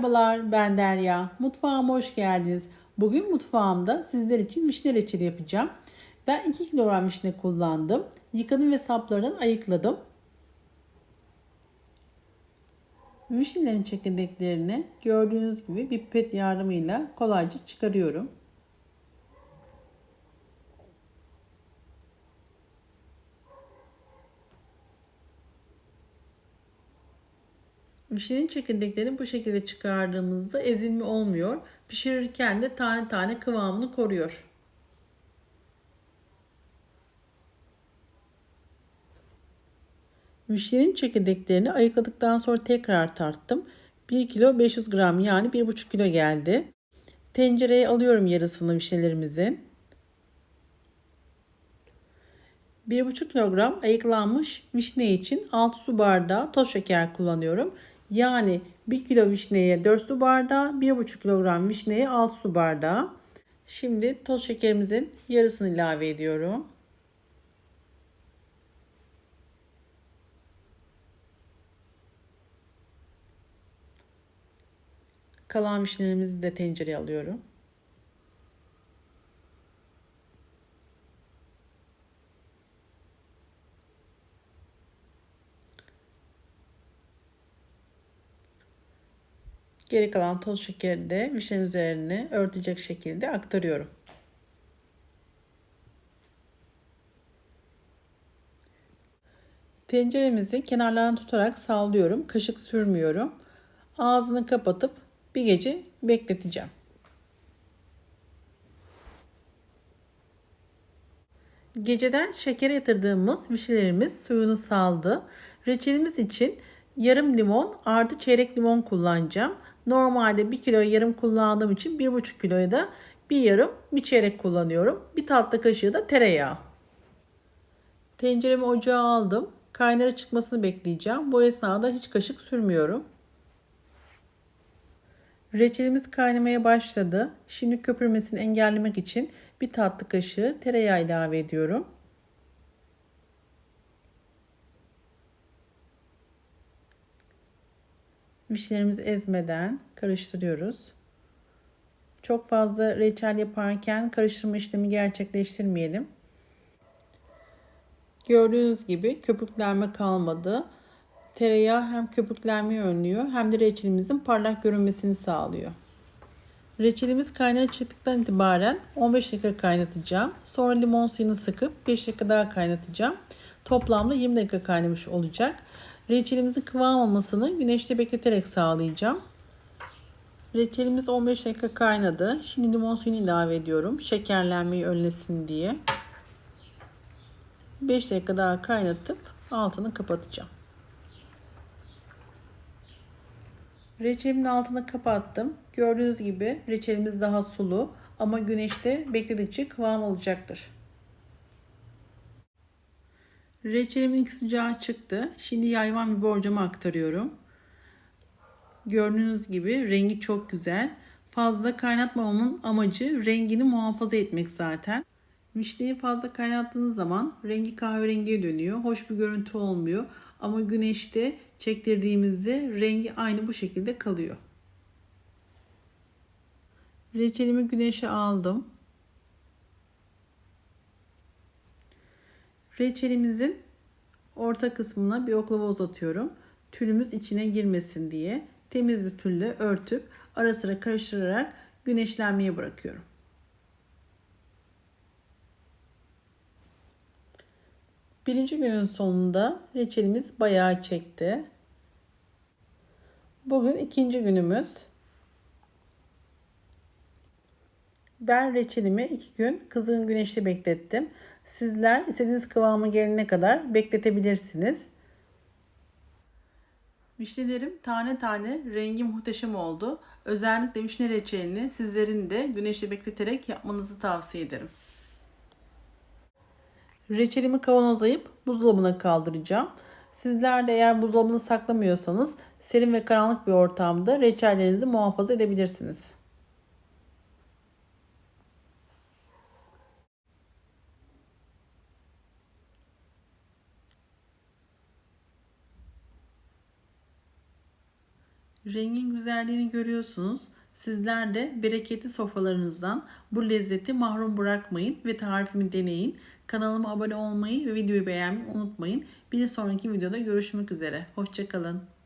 Merhabalar ben Derya. Mutfağıma hoş geldiniz. Bugün mutfağımda sizler için vişne reçeli yapacağım. Ben 2 kilogram vişne kullandım. Yıkadım ve saplarından ayıkladım. Vişnelerin çekirdeklerini gördüğünüz gibi bir pipet yardımıyla kolayca çıkarıyorum. Vişnenin çekirdeklerini bu şekilde çıkardığımızda ezilme olmuyor. Pişirirken de tane tane kıvamını koruyor. Vişnenin çekirdeklerini ayıkladıktan sonra tekrar tarttım. 1 kilo 500 gram yani 1,5 kilo geldi. Tencereye alıyorum yarısını vişnelerimizin. 1,5 kilogram ayıklanmış vişne için 6 su bardağı toz şeker kullanıyorum. Yani 1 kilo vişneye 4 su bardağı, 1,5 kilogram vişneye 6 su bardağı. Şimdi toz şekerimizin yarısını ilave ediyorum. Kalan vişnelerimizi de tencereye alıyorum. Geri kalan toz şekeri de vişnenin üzerine örtecek şekilde aktarıyorum. Tenceremizi kenarlarını tutarak sallıyorum. Kaşık sürmüyorum. Ağzını kapatıp bir gece bekleteceğim. Geceden şekere yatırdığımız vişnelerimiz suyunu saldı. Reçelimiz için yarım limon artı çeyrek limon kullanacağım. Normalde 1 kilo yarım kullandığım için 1,5 kiloya da bir yarım bir çeyrek kullanıyorum. Bir tatlı kaşığı da tereyağı. Tenceremi ocağa aldım. Kaynara çıkmasını bekleyeceğim. Bu esnada hiç kaşık sürmüyorum. Reçelimiz kaynamaya başladı. Şimdi köpürmesini engellemek için bir tatlı kaşığı tereyağı ilave ediyorum. Vişnelerimizi ezmeden karıştırıyoruz. Çok fazla reçel yaparken karıştırma işlemi gerçekleştirmeyelim. Gördüğünüz gibi köpüklenme kalmadı. Tereyağı hem köpüklenmeyi önlüyor hem de reçelimizin parlak görünmesini sağlıyor. Reçelimiz kaynara çıktıktan itibaren 15 dakika kaynatacağım. Sonra limon suyunu sıkıp 5 dakika daha kaynatacağım. Toplamda 20 dakika kaynamış olacak. Reçelimizin kıvam almasını güneşte bekleterek sağlayacağım. Reçelimiz 15 dakika kaynadı. Şimdi limon suyunu ilave ediyorum. Şekerlenmeyi önlesin diye. 5 dakika daha kaynatıp altını kapatacağım. Reçelimin altını kapattım. Gördüğünüz gibi reçelimiz daha sulu ama güneşte bekledikçe kıvam alacaktır. Reçelimin sıcağı çıktı. Şimdi yayvan bir borcama aktarıyorum. Gördüğünüz gibi rengi çok güzel. Fazla kaynatmamamın amacı rengini muhafaza etmek zaten. Vişneyi fazla kaynattığınız zaman rengi kahverengiye dönüyor. Hoş bir görüntü olmuyor. Ama güneşte çektirdiğimizde rengi aynı bu şekilde kalıyor. Reçelimi güneşe aldım. Reçelimizin orta kısmına bir oklava uzatıyorum. Tülümüz içine girmesin diye temiz bir tülle örtüp ara sıra karıştırarak güneşlenmeye bırakıyorum. Birinci günün sonunda reçelimiz bayağı çekti. Bugün ikinci günümüz. Ben reçelimi iki gün kızgın güneşte beklettim. Sizler istediğiniz kıvamı gelene kadar bekletebilirsiniz. Vişnelerim tane tane rengi muhteşem oldu. Özellikle vişne reçelini sizlerin de güneşte bekleterek yapmanızı tavsiye ederim. Reçelimi kavanozlayıp buzdolabına kaldıracağım. Sizler de eğer buzdolabını saklamıyorsanız serin ve karanlık bir ortamda reçellerinizi muhafaza edebilirsiniz. Rengin güzelliğini görüyorsunuz. Sizler de bereketli sofralarınızdan bu lezzeti mahrum bırakmayın ve tarifimi deneyin. Kanalıma abone olmayı ve videoyu beğenmeyi unutmayın. Bir sonraki videoda görüşmek üzere. Hoşçakalın.